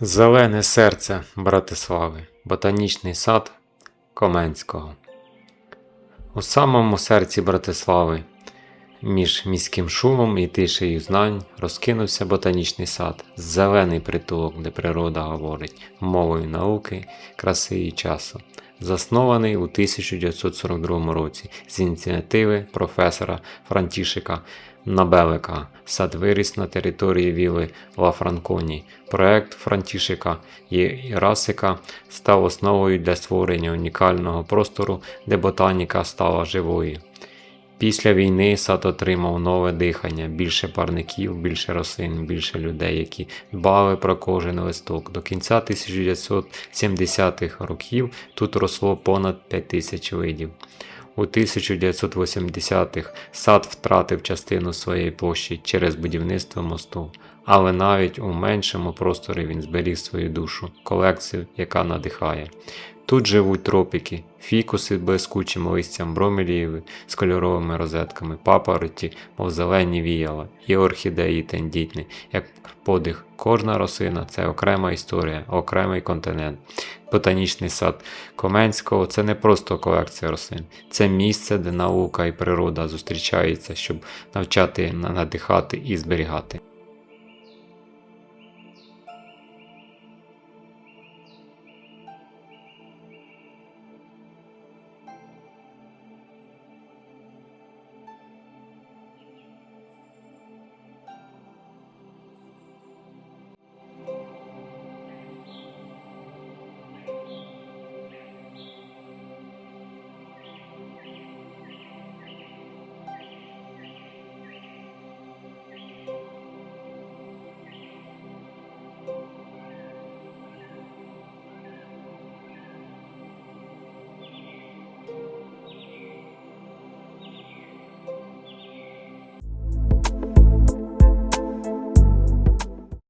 Зелене серце Братислави, ботанічний сад Коменського. У самому серці Братислави, між міським шумом і тишею знань, розкинувся ботанічний сад, зелений притулок, де природа говорить мовою науки, краси і часу. Заснований у 1942 році з ініціативи професора Франтішика Набелика. Сад виріс на території віли Ла Франконі. Проект Франтішика Єрасика став основою для створення унікального простору, де ботаніка стала живою. Після війни сад отримав нове дихання, більше парників, більше рослин, більше людей, які дбали про кожен листок. До кінця 1970-х років тут росло понад 5 тисяч видів. У 1980-х сад втратив частину своєї площі через будівництво мосту, але навіть у меншому просторі він зберіг свою душу, колекцію, яка надихає. Тут живуть тропіки, фікуси блискучим листям, бромелієви з кольоровими розетками, папороті, мов зелені віяла, і орхідеї тендітні, як подих. Кожна рослина це окрема історія, окремий континент. Ботанічний сад Коменського це не просто колекція рослин, це місце, де наука і природа зустрічаються, щоб навчати, надихати і зберігати.